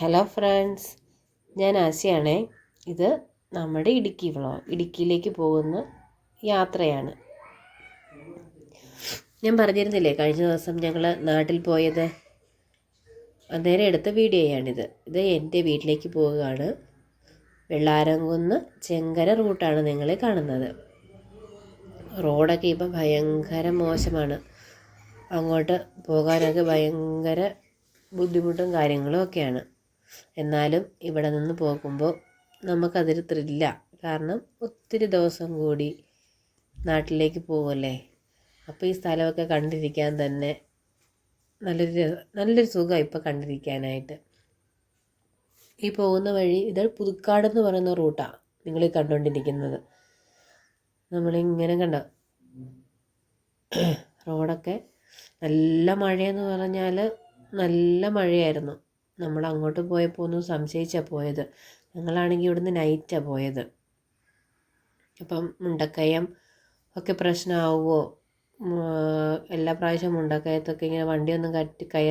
Hello friends ഞാൻ ആശയാണേ ഇത് നമ്മുടെ ഇടുക്കി വ്ളോഗ്. ഇടുക്കിയിലേക്ക് പോകുന്ന യാത്രയാണ്. ഞാൻ പറഞ്ഞിരുന്നില്ലേ കഴിഞ്ഞ ദിവസം ഞങ്ങൾ നാട്ടിൽ പോയത്. അന്നേരം എടുത്ത വീഡിയോയാണിത്. ഇത് എന്റെ വീട്ടിലേക്ക് പോവുകയാണ്. വെള്ളാരംകുന്ന് ചെങ്കര റൂട്ടാണ് നിങ്ങൾ കാണുന്നത്. റോഡൊക്കെ ഇപ്പം ഭയങ്കര മോശമാണ്. അങ്ങോട്ട് പോകാനൊക്കെ ഭയങ്കര ബുദ്ധിമുട്ടും കാര്യങ്ങളും ഒക്കെയാണ്. എന്നാലും ഇവിടെ നിന്ന് പോകുമ്പോൾ നമുക്കതൊരു ത്രില്ല കാരണം ഒത്തിരി ദിവസം കൂടി നാട്ടിലേക്ക് പോകുമല്ലേ അപ്പോൾ ഈ സ്ഥലമൊക്കെ കണ്ടിരിക്കാൻ തന്നെ നല്ലൊരു നല്ലൊരു സുഖമാണ് ഇപ്പോൾ കണ്ടിരിക്കാനായിട്ട്. ഈ പോകുന്ന വഴി ഇത് പുതുക്കാട് എന്ന് പറയുന്ന റൂട്ടാണ് നിങ്ങൾ കണ്ടുകൊണ്ടിരിക്കുന്നത് നമ്മളിങ്ങനെ കണ്ട റോഡൊക്കെ നല്ല മഴയെന്ന് പറഞ്ഞാൽ നല്ല മഴയായിരുന്നു. നമ്മൾ അങ്ങോട്ട് പോയപ്പോൾ ഒന്നും സംശയിച്ചാണ് പോയത്. ഞങ്ങളാണെങ്കിൽ ഇവിടുന്ന് നൈറ്റാണ് പോയത്. അപ്പം മുണ്ടക്കയം ഒക്കെ പ്രശ്നമാവുമോ എല്ലാ പ്രാവശ്യവും മുണ്ടക്കയത്തൊക്കെ ഇങ്ങനെ വണ്ടിയൊന്നും കട്ടി കയ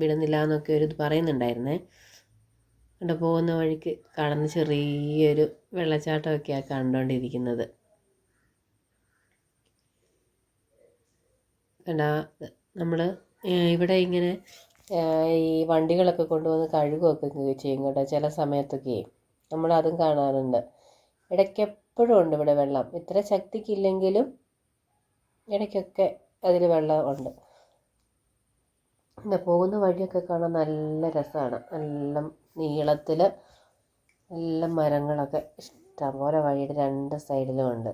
വിടുന്നില്ല എന്നൊക്കെ ഒരു ഇത് പറയുന്നുണ്ടായിരുന്നേ. അവിടെ പോകുന്ന വഴിക്ക് കാണുന്ന ചെറിയൊരു വെള്ളച്ചാട്ടമൊക്കെയാണ് കണ്ടുകൊണ്ടിരിക്കുന്നത് കണ്ടാ നമ്മൾ ഇവിടെ ഇങ്ങനെ ഈ വണ്ടികളൊക്കെ കൊണ്ടുവന്ന് കഴുകുകയൊക്കെ ചെയ്യും കേട്ടോ ചില സമയത്തൊക്കെ. നമ്മൾ അതും കാണാറുണ്ട്. ഇടയ്ക്കെപ്പോഴും ഉണ്ട് ഇവിടെ വെള്ളം. ഇത്ര ശക്തിക്കില്ലെങ്കിലും ഇടയ്ക്കൊക്കെ അതിൽ വെള്ളം ഉണ്ട്. പിന്നെ പോകുന്ന വഴിയൊക്കെ കാണാൻ നല്ല രസമാണ്. നല്ല നീളത്തിൽ നല്ല മരങ്ങളൊക്കെ ഇഷ്ടം പോലെ വഴിയുടെ രണ്ട് സൈഡിലും ഉണ്ട്.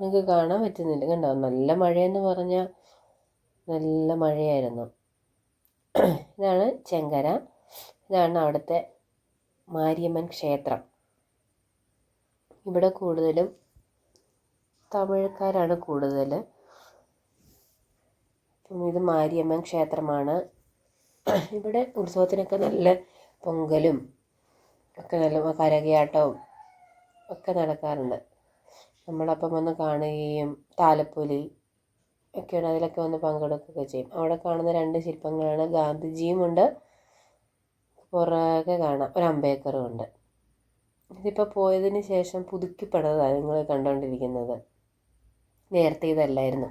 നിങ്ങൾക്ക് കാണാൻ പറ്റുന്നില്ല. കണ്ടോ? നല്ല മഴയെന്ന് പറഞ്ഞാൽ നല്ല മഴയായിരുന്നു. ഇതാണ് ചെങ്കര. ഇതാണ് അവിടുത്തെ മാരിയമ്മൻ ക്ഷേത്രം. ഇവിടെ കൂടുതലും തമിഴക്കാരാണ് കൂടുതൽ ഇത് മാരിയമ്മൻ ക്ഷേത്രമാണ്. ഇവിടെ ഉത്സവത്തിനൊക്കെ നല്ല പൊങ്കലും ഒക്കെ നല്ല കരകയാട്ടവും ഒക്കെ നടക്കാറുണ്ട്. നമ്മളപ്പം വന്ന് കാണുകയും താലപ്പൊലി ഒക്കെയാണ് അതിലൊക്കെ വന്ന് പങ്കെടുക്കുകയൊക്കെ ചെയ്യും. അവിടെ കാണുന്ന രണ്ട് ശില്പങ്ങളാണ് ഗാന്ധിജിയും ഉണ്ട് പുറകെ കാണാം. ഒരു അംബേദ്കറും ഉണ്ട്. ഇതിപ്പോൾ പോയതിന് ശേഷം പുതുക്കിപ്പെടുന്നതാണ് നിങ്ങൾ കണ്ടുകൊണ്ടിരിക്കുന്നത് നേരത്തെ ഇതല്ലായിരുന്നു.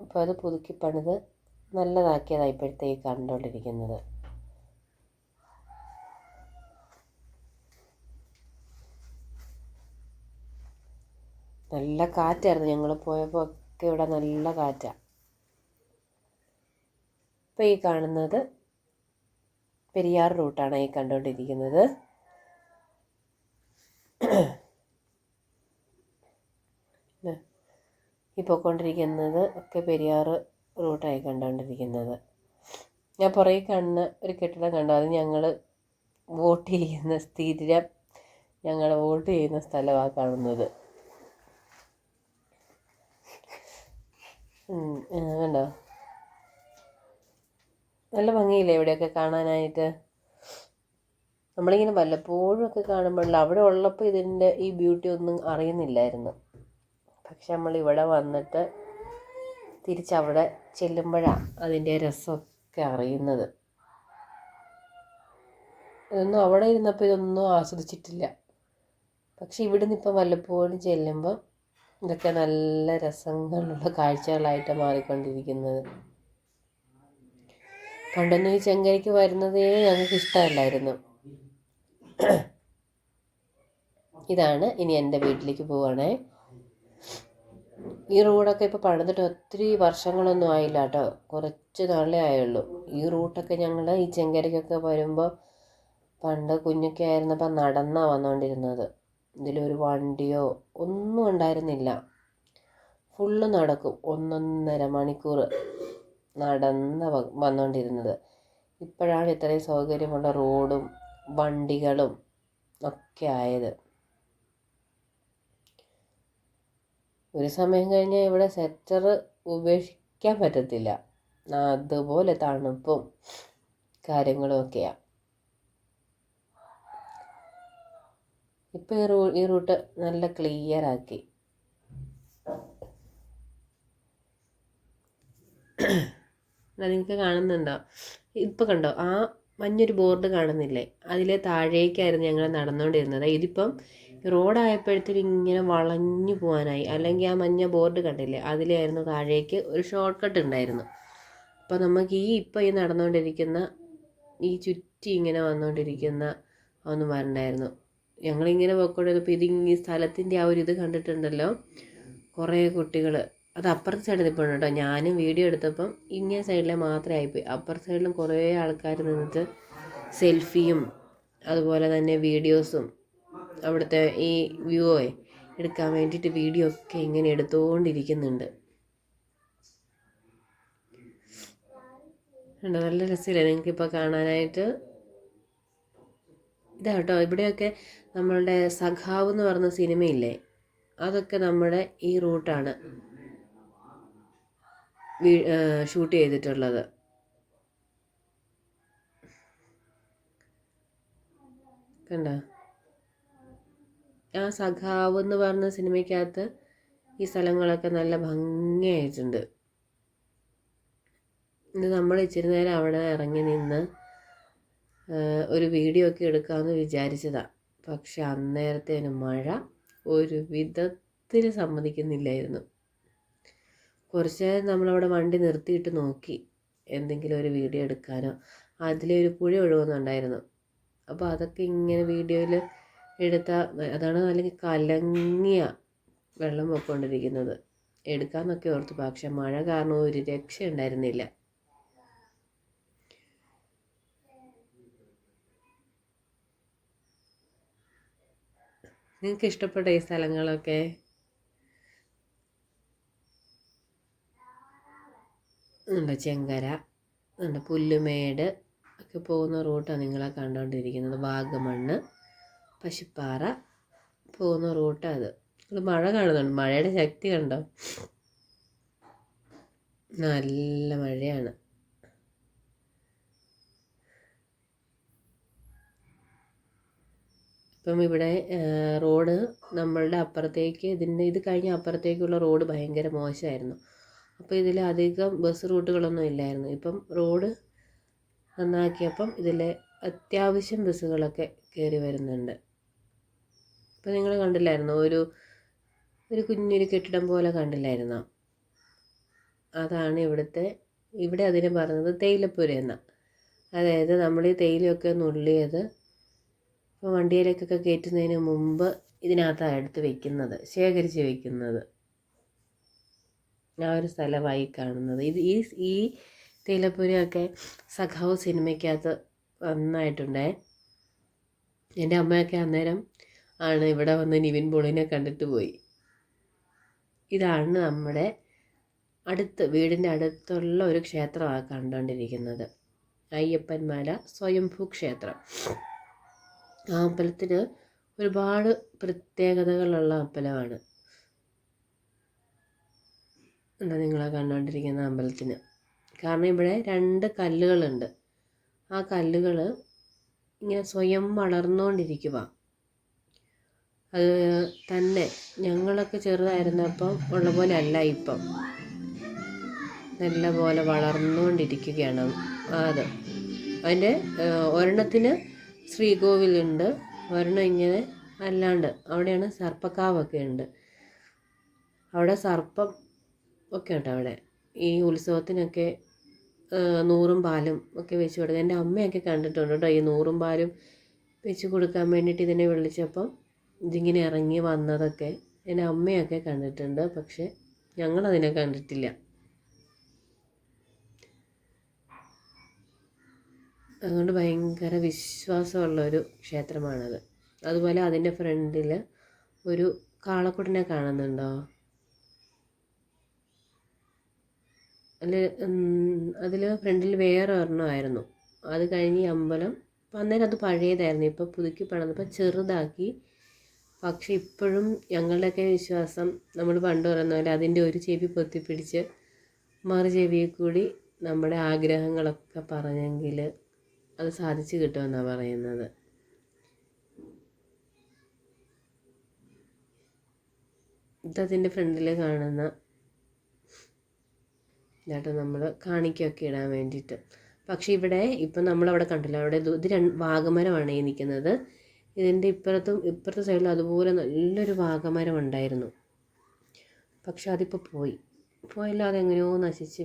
അപ്പോൾ അത് പുതുക്കി പണിത് നല്ലതാക്കിയതാണ് ഈ കണ്ടുകൊണ്ടിരിക്കുന്നത് നല്ല കാറ്റായിരുന്നു. ഞങ്ങൾ പോയപ്പോൾ ഒക്കെ ഇവിടെ നല്ല കാറ്റാണ് ഇപ്പോൾ ഈ കാണുന്നത് പെരിയാർ റൂട്ടാണ് ഈ കണ്ടുകൊണ്ടിരിക്കുന്നത് ഈ പോയിക്കൊണ്ടിരിക്കുന്നത് ഒക്കെ പെരിയാർ റൂട്ടായി കണ്ടുകൊണ്ടിരിക്കുന്നത് ഞാൻ പുറകെ കാണുന്ന ഒരു കെട്ടിടം കണ്ടു. അത് ഞങ്ങൾ വോട്ട് ചെയ്യുന്ന സ്ഥിരം ഞങ്ങൾ വോട്ട് ചെയ്യുന്ന സ്ഥലമാണ് കാണുന്നത് ഉം, ആ, കണ്ടോ? നല്ല ഭംഗിയില്ലേ ഇവിടെയൊക്കെ കാണാനായിട്ട്? നമ്മളിങ്ങനെ വല്ലപ്പോഴും ഒക്കെ കാണുമ്പോഴല്ല അവിടെ ഉള്ളപ്പോൾ ഇതിന്റെ ഈ ബ്യൂട്ടി ഒന്നും അറിയുന്നില്ലായിരുന്നു. പക്ഷെ നമ്മൾ ഇവിടെ വന്നിട്ട് തിരിച്ചവിടെ ചെല്ലുമ്പോഴാണ് അതിന്റെ രസമൊക്കെ അറിയുന്നത്. ഇതൊന്നും അവിടെ ഇരുന്നപ്പോൾ ഇതൊന്നും ആസ്വദിച്ചിട്ടില്ല. പക്ഷെ ഇവിടുന്ന് ഇപ്പം വല്ലപ്പോഴും ചെല്ലുമ്പോൾ ഇതൊക്കെ നല്ല രസങ്ങളുള്ള കാഴ്ചകളായിട്ട് മാറിക്കൊണ്ടിരിക്കുന്നത്. പണ്ടൊന്നും ഈ ചെങ്കരിക്ക് വരുന്നതേ ഞങ്ങൾക്ക് ഇഷ്ടമല്ലായിരുന്നു. ഇതാണ് ഇനി എന്റെ വീട്ടിലേക്ക് പോവുകയാണേ ഈ റോഡൊക്കെ ഇപ്പോൾ പണിതിട്ട് ഒത്തിരി വർഷങ്ങളൊന്നും ആയില്ല കേട്ടോ. കുറച്ച് നാളേ ആയുള്ളൂ. ഈ റൂട്ടൊക്കെ ഞങ്ങൾ ഈ ചെങ്കരിക്കൊക്കെ വരുമ്പോൾ പണ്ട് കുഞ്ഞൊക്കെ ആയിരുന്നപ്പോൾ നടന്നാണ് വന്നുകൊണ്ടിരുന്നത് ഇതിലൊരു വണ്ടിയോ ഒന്നും ഉണ്ടായിരുന്നില്ല. ഫുള്ള് നടക്കും. ഒന്നൊന്നര മണിക്കൂർ നടന്ന് വന്നുകൊണ്ടിരുന്നത് ഇപ്പോഴാണ് ഇത്രയും സൗകര്യമുള്ള റോഡും വണ്ടികളും ഒക്കെ ആയത്. ഒരു സമയം കഴിഞ്ഞാൽ ഇവിടെ സെറ്റർ ഉപേക്ഷിക്കാൻ പറ്റത്തില്ല. അതുപോലെ തണുപ്പും കാര്യങ്ങളും ഒക്കെയാണ് ഇപ്പോൾ ഈ റൂ ഈ റൂട്ട് നല്ല ക്ലിയർ ആക്കി. നിങ്ങൾക്ക് കാണുന്നുണ്ടോ? ഇപ്പം കണ്ടോ ആ മഞ്ഞൊരു ബോർഡ് കാണുന്നില്ലേ? അതിലെ താഴേക്കായിരുന്നു ഞങ്ങൾ നടന്നുകൊണ്ടിരുന്നത് ഇതിപ്പം റോഡായപ്പോഴത്തേനും ഇങ്ങനെ വളഞ്ഞു പോകാനായി അല്ലെങ്കിൽ ആ മഞ്ഞ ബോർഡ് കണ്ടില്ലേ അതിലായിരുന്നു താഴേക്ക് ഒരു ഷോർട്ട് കട്ട് ഉണ്ടായിരുന്നു. അപ്പോൾ നമുക്ക് ഈ ഇപ്പം ഈ നടന്നുകൊണ്ടിരിക്കുന്ന ഈ ചുറ്റി ഇങ്ങനെ വന്നുകൊണ്ടിരിക്കുന്ന ഒന്നും വരണ്ടായിരുന്നു. ഞങ്ങളിങ്ങനെ പോയിക്കൊണ്ടിരുന്നപ്പോൾ ഇത് ഈ സ്ഥലത്തിന്റെ ആ ഒരു ഇത് കണ്ടിട്ടുണ്ടല്ലോ? കുറേ കുട്ടികൾ അത് അപ്പുറത്തെ സൈഡിൽ നിൽപ്പുണ്ട് കേട്ടോ ഞാനും വീഡിയോ എടുത്തപ്പം ഇങ്ങനെ സൈഡിലെ മാത്രമേ ആയിപ്പോയി. അപ്പുറത്തെ സൈഡിലും കുറേ ആൾക്കാർ നിന്നിട്ട് സെൽഫിയും അതുപോലെ തന്നെ വീഡിയോസും അവിടുത്തെ ഈ വ്യൂവേ എടുക്കാൻ വേണ്ടിയിട്ട് വീഡിയോ ഒക്കെ ഇങ്ങനെ എടുത്തുകൊണ്ടിരിക്കുന്നുണ്ട് നല്ല രസമില്ല നിങ്ങൾക്കിപ്പോൾ കാണാനായിട്ട്? ഇതാ കേട്ടോ ഇവിടെയൊക്കെ നമ്മളുടെ സഖാവ് എന്ന് പറഞ്ഞ സിനിമയില്ലേ? അതൊക്കെ നമ്മുടെ ഈ റൂട്ടാണ് ഷൂട്ട് ചെയ്തിട്ടുള്ളത്. കണ്ട? ആ സഖാവ് എന്ന് പറഞ്ഞ സിനിമയ്ക്കകത്ത് ഈ സ്ഥലങ്ങളൊക്കെ നല്ല ഭംഗിയായിട്ടുണ്ട്. ഇത് നമ്മൾ ഇച്ചിരി നേരം അവിടെ ഇറങ്ങി നിന്ന് ഒരു വീഡിയോ ഒക്കെ എടുക്കാമെന്ന് വിചാരിച്ചതാണ് പക്ഷെ അന്നേരത്തേന് മഴ ഒരു വിധത്തിൽ സമ്മതിക്കുന്നില്ലായിരുന്നു. കുറച്ച് നേരം നമ്മളവിടെ വണ്ടി നിർത്തിയിട്ട് നോക്കി എന്തെങ്കിലും ഒരു വീഡിയോ എടുക്കാനോ അതിലെ ഒരു പുഴ ഒഴുകുന്നുണ്ടായിരുന്നു. അപ്പോൾ അതൊക്കെ ഇങ്ങനെ വീഡിയോയിൽ എടുത്ത അതാണ് അല്ലെങ്കിൽ കലങ്ങിയ വെള്ളം പൊക്കൊണ്ടിരിക്കുന്നത്. എടുക്കാമെന്നൊക്കെ ഓർത്തു പക്ഷെ മഴ കാരണം ഒരു രക്ഷ ഉണ്ടായിരുന്നില്ല നിങ്ങൾക്ക് ഇഷ്ടപ്പെട്ട ഈ സ്ഥലങ്ങളൊക്കെ? ഉണ്ട് ചെങ്കര ഉണ്ട് പുല്ലുമേട് ഒക്കെ പോകുന്ന റൂട്ടാണ് നിങ്ങളെ കണ്ടുകൊണ്ടിരിക്കുന്നത് വാഗമണ്ണ് പശുപ്പാറ പോകുന്ന റൂട്ടാണ് അത്. അത് മഴ കാണുന്നുണ്ട്. മഴയുടെ ശക്തി കണ്ടോ? നല്ല മഴയാണ്. ഇപ്പം ഇവിടെ റോഡ് നമ്മളുടെ അപ്പുറത്തേക്ക് ഇതിന്റെ ഇത് കഴിഞ്ഞ അപ്പുറത്തേക്കുള്ള റോഡ് ഭയങ്കര മോശമായിരുന്നു. അപ്പോൾ ഇതിൽ അധികം ബസ് റൂട്ടുകളൊന്നും ഇല്ലായിരുന്നു. ഇപ്പം റോഡ് നന്നാക്കിയപ്പം ഇതിൽ അത്യാവശ്യം ബസ്സുകളൊക്കെ കയറി വരുന്നുണ്ട്. ഇപ്പം നിങ്ങൾ കണ്ടില്ലായിരുന്നോ? ഒരു ഒരു കുഞ്ഞൊരു കെട്ടിടം പോലെ കണ്ടില്ലായിരുന്നോ? അതാണ് ഇവിടുത്തെ ഇവിടെ അതിന് പറയുന്നത് തേയിലപ്പുര എന്നാണ് അതായത് നമ്മൾ ഈ തേയിലയൊക്കെ നുള്ളിയത് ഇപ്പോൾ വണ്ടിയിലേക്കൊക്കെ കയറ്റുന്നതിന് മുമ്പ് ഇതിനകത്താണ് എടുത്ത് വെക്കുന്നത് ശേഖരിച്ച് വെക്കുന്നത്. ആ ഒരു സ്ഥലമായി കാണുന്നത്. ഇത് ഈ ഈ തേയിലപ്പുരയൊക്കെ സഖാവ് സിനിമയ്ക്കകത്ത് നന്നായിട്ടുണ്ടേ. എന്റെ അമ്മയൊക്കെ അന്നേരം ആണ് ഇവിടെ വന്ന് നിവിൻ പോളിനെ കണ്ടിട്ട് പോയി. ഇതാണ് നമ്മുടെ അടുത്ത് വീടിന്റെ അടുത്തുള്ള ഒരു ക്ഷേത്രമാണ് കണ്ടുകൊണ്ടിരിക്കുന്നത്. അയ്യപ്പൻമാല സ്വയംഭൂ ക്ഷേത്രം. ആ അമ്പലത്തിന് ഒരുപാട് പ്രത്യേകതകളുള്ള അമ്പലമാണ്. എന്താ നിങ്ങളെ കണ്ടുകൊണ്ടിരിക്കുന്ന അമ്പലത്തിന്? കാരണം ഇവിടെ രണ്ട് കല്ലുകളുണ്ട്. ആ കല്ലുകൾ ഇങ്ങനെ സ്വയം വളർന്നുകൊണ്ടിരിക്കുക അത് തന്നെ ഞങ്ങളൊക്കെ ചെറുതായിരുന്നപ്പം ഉള്ള പോലെ അല്ല ഇപ്പം. നല്ല പോലെ വളർന്നുകൊണ്ടിരിക്കുകയാണ് അത്. അതിന്റെ ഒരെണ്ണത്തിന് ശ്രീകോവിലുണ്ട്. ഒരെണ്ണം ഇങ്ങനെ അല്ലാണ്ട്. അവിടെയാണ് സർപ്പക്കാവൊക്കെ ഉണ്ട്. അവിടെ സർപ്പം ഒക്കെ ഉണ്ട് അവിടെ. ഈ ഉത്സവത്തിനൊക്കെ നൂറും പാലും ഒക്കെ വെച്ച് കൊടുക്കുക എന്റെ അമ്മയൊക്കെ കണ്ടിട്ടുണ്ട് കേട്ടോ ഈ നൂറും പാലും വെച്ച് കൊടുക്കാൻ വേണ്ടിയിട്ട് ഇതിനെ വിളിച്ചപ്പം. ഇതിങ്ങനെ ഇറങ്ങി വന്നതൊക്കെ എന്റെ അമ്മയൊക്കെ കണ്ടിട്ടുണ്ട്. പക്ഷെ ഞങ്ങളതിനെ കണ്ടിട്ടില്ല. അതുകൊണ്ട് ഭയങ്കര വിശ്വാസമുള്ള ഒരു ക്ഷേത്രമാണത്. അതുപോലെ അതിന്റെ ഫ്രണ്ടിൽ ഒരു കാളക്കുട്ടനെ കാണുന്നുണ്ടോ? അതിൽ അതിൽ ഫ്രണ്ടിൽ വേറെ ഒരെണ്ണമായിരുന്നു അത് കഴിഞ്ഞ് അമ്പലം അന്നേരം അത് പഴയതായിരുന്നു. ഇപ്പോൾ പുതുക്കി പണിതപ്പോൾ ചെറുതാക്കി. പക്ഷെ ഇപ്പോഴും ഞങ്ങളുടെയൊക്കെ വിശ്വാസം നമ്മൾ പണ്ട് പറയുന്ന പോലെ അതിന്റെ ഒരു ചെവി പൊത്തിപ്പിടിച്ച് മറു ചെവിയിൽ കൂടി നമ്മുടെ ആഗ്രഹങ്ങളൊക്കെ പറഞ്ഞെങ്കിൽ അത് സാധിച്ചു കിട്ടുമെന്നാണ് പറയുന്നത്. ഇതതിന്റെ ഫ്രണ്ടിൽ കാണുന്ന ഇതായിട്ട് നമ്മൾ കാണിക്കൊക്കെ ഇടാൻ വേണ്ടിയിട്ട്. പക്ഷേ ഇവിടെ ഇപ്പം നമ്മളവിടെ കണ്ടില്ല. അവിടെ ഇത് രണ്ട് വാഗമരമാണ് ഈ നിൽക്കുന്നത്. ഇതിന്റെ ഇപ്പുറത്തും ഇപ്പുറത്തെ സൈഡിലും അതുപോലെ നല്ലൊരു വാഗമരം ഉണ്ടായിരുന്നു പക്ഷെ അതിപ്പോൾ പോയി. പോയല്ലോ അതെങ്ങനെയോ നശിച്ച്